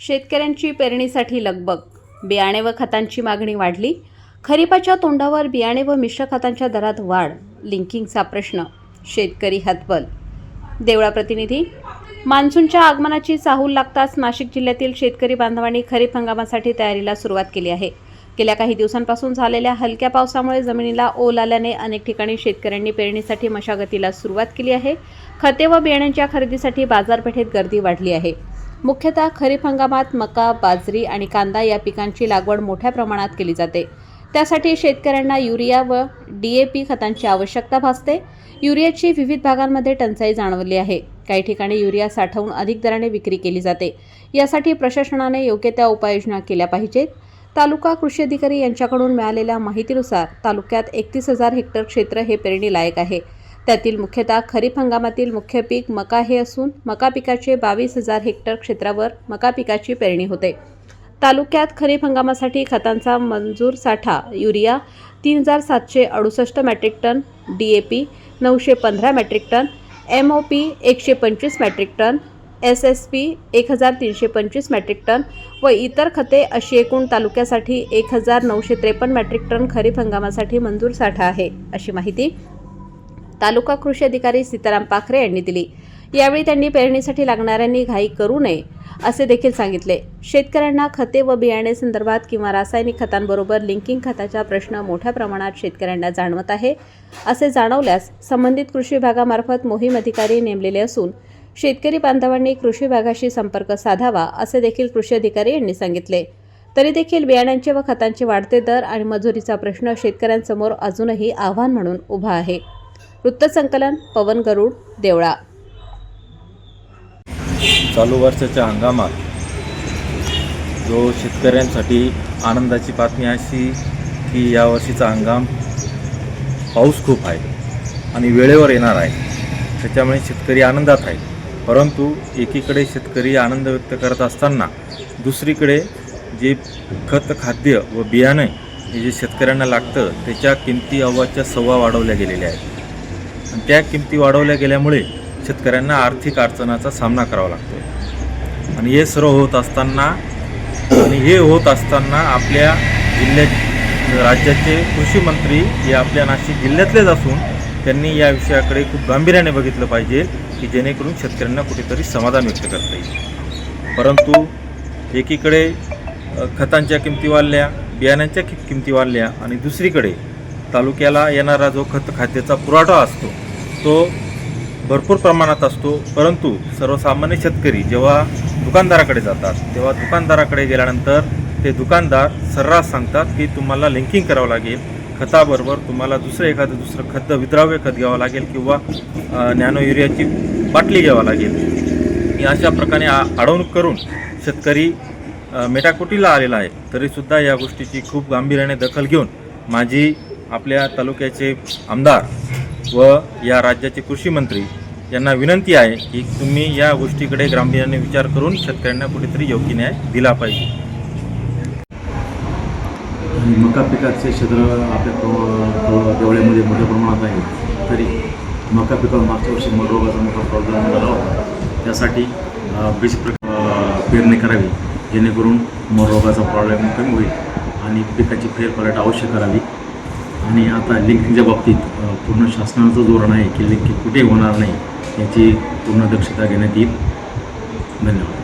शेतकऱ्यांची पेरणीसाठी लगबग. बियाणे व खतांची मागणी वाढली. खरीपाच्या तोंडावर बियाणे व मिश्र खतांच्या दरात वाढ लिंकिंगचा प्रश्न शेतकरी हतबल. देवळा प्रतिनिधी मान्सूनच्या आगमनाची चाहूल लागताच नाशिक जिल्ह्यातील शेतकरी बांधवांनी खरीप हंगामासाठी तयारीला सुरुवात केली आहे. गेल्या काही दिवसांपासून झालेल्या हलक्या पावसामुळे जमिनीला ओल आल्याने अनेक ठिकाणी शेतकऱ्यांनी पेरणीसाठी मशागतीला सुरुवात केली आहे. खते व बियाण्यांच्या खरेदीसाठी बाजारपेठेत गर्दी वाढली आहे. मुख्यतः खरीप हंगामात मका बाजरी आणि कांदा या पिकांची लागवड मोठ्या प्रमाणात केली जाते. त्यासाठी शेतकऱ्यांना युरिया व डी ए पी खतांची आवश्यकता भासते. युरियाची विविध भागांमध्ये टंचाई जाणवली आहे. काही ठिकाणी युरिया साठवून अधिक दराने विक्री केली जाते. यासाठी प्रशासनाने योग्य त्या उपाययोजना केल्या पाहिजेत. तालुका कृषी अधिकारी यांच्याकडून मिळालेल्या माहितीनुसार तालुक्यात एकतीस हजार हेक्टर क्षेत्र हे पेरणी लायक आहे. त्यातील मुख्यतः खरीप हंगामातील मुख्य पीक मका हे असून मका पिकाचे बावीस हजार हेक्टर क्षेत्रावर मका पिकाची पेरणी होते. तालुक्यात खरीप हंगामासाठी खतांचा मंजूर साठा युरिया तीन हजार सातशे अडुसष्ट metric ton D A P नऊशे पंधरा metric ton M O P एकशे पंचवीस metric ton S S P एक हजार तीनशे पंचवीस मॅट्रिक टन व इतर खते अशी एकूण तालुक्यासाठी एक हजार नऊशे त्रेपन्न मॅट्रिक टन खरीप हंगामासाठी मंजूर साठा आहे अशी माहिती तालुका कृषी अधिकारी सीताराम पाखरे यांनी दिली. यावेळी त्यांनी पेरणीसाठी लागणाऱ्यांनी घाई करू नये असे देखील सांगितले. शेतकऱ्यांना खते व बियाणे संदर्भात किंवा रासायनिक खतांबरोबर लिंकिंग खताचा प्रश्न मोठ्या प्रमाणात शेतकऱ्यांना जाणवत आहे असे जाणवल्यास संबंधित कृषी विभागामार्फत मोहीम अधिकारी नेमलेले असून शेतकरी बांधवांनी कृषी विभागाशी संपर्क साधावा असे देखील कृषी अधिकारी यांनी सांगितले. तरी देखील बियाण्यांचे व खतांचे वाढते दर आणि मजुरीचा प्रश्न शेतकऱ्यांसमोर अजूनही आव्हान म्हणून उभा आहे. वृत्तसंकलन पवन गरुड देवळा. चालू वर्षाच्या हंगामात जो शेतकऱ्यांसाठी आनंदाची बातमी अशी की यावर्षीचा हंगाम पाऊस खूप आहे आणि वेळेवर येणार आहे. त्याच्यामुळे शेतकरी आनंदात आहे. परंतु एकीकडे शेतकरी आनंद व्यक्त करत असताना दुसरीकडे जे खत खाद्य व बियाणं हे जे शेतकऱ्यांना लागतं त्याच्या किमती अव्वाच्या सव्वा वाढवल्या गेलेल्या आहेत. आणि त्या किमती वाढवल्या गेल्यामुळे शेतकऱ्यांना आर्थिक अडचणाचा सामना करावा लागतो. आणि हे सर्व होत असताना आणि हे होत असताना आपल्या जिल्ह्यात राज्याचे कृषी मंत्री हे आपल्या नाशिक जिल्ह्यातलेच असून त्यांनी या विषयाकडे खूप गांभीर्याने बघितलं पाहिजे की जेणेकरून शेतकऱ्यांना कुठेतरी समाधान व्यक्त करता येईल. परंतु एकीकडे खतांच्या किमती वाढल्या बियाण्यांच्या कि किमती वाढल्या आणि दुसरीकडे तालुक्याला येणारा जो खत खाद्याचा पुरवठा असतो तो भरपूर प्रमाणात असतो. परंतु सर्वसामान्य शेतकरी जेव्हा दुकानदाराकडे जातात तेव्हा दुकानदाराकडे गेल्यानंतर ते दुकानदार सर्रास सांगतात की तुम्हाला लिंकिंग करावं लागेल. खताबरोबर तुम्हाला दुसरं एखादं दुसरं खत विद्राव्य खत घ्यावं लागेल किंवा नॅनो युरियाची बाटली घ्यावं लागेल. अशा प्रकारे आ अडवणूक करून शेतकरी मेटाकुटीला आलेला आहे. तरीसुद्धा या गोष्टीची खूप गांभीर्याने दखल घेऊन माझी आपल्या तालुक्याचे आमदार व या राज्याचे कृषी मंत्री यांना विनंती आहे की तुम्ही या गोष्टीकडे गांभीर्याने विचार करून शेतकऱ्यांना कुठेतरी योग्य न्याय दिला पाहिजे. आणि मका पिकाचे क्षेत्र आपल्या देवळ्यामध्ये मोठ्या प्रमाणात आहे. तरी मका पिकावर मागच्या वर्षी मररोगाचा मोठा प्रॉब्लेम झाला होता. त्यासाठी बीज पेरणी करावी. जेणेकरून मरोगाचा प्रॉब्लेम कमी होईल आणि पिकाची फेरपलट अवश्य करावी. आणि आता लिंकिंगच्या बाबतीत पूर्ण शासनाचं धोरण आहे की लिंकिंग कुठे होणार नाही याची पूर्ण दक्षता घेण्यात येईल. धन्यवाद.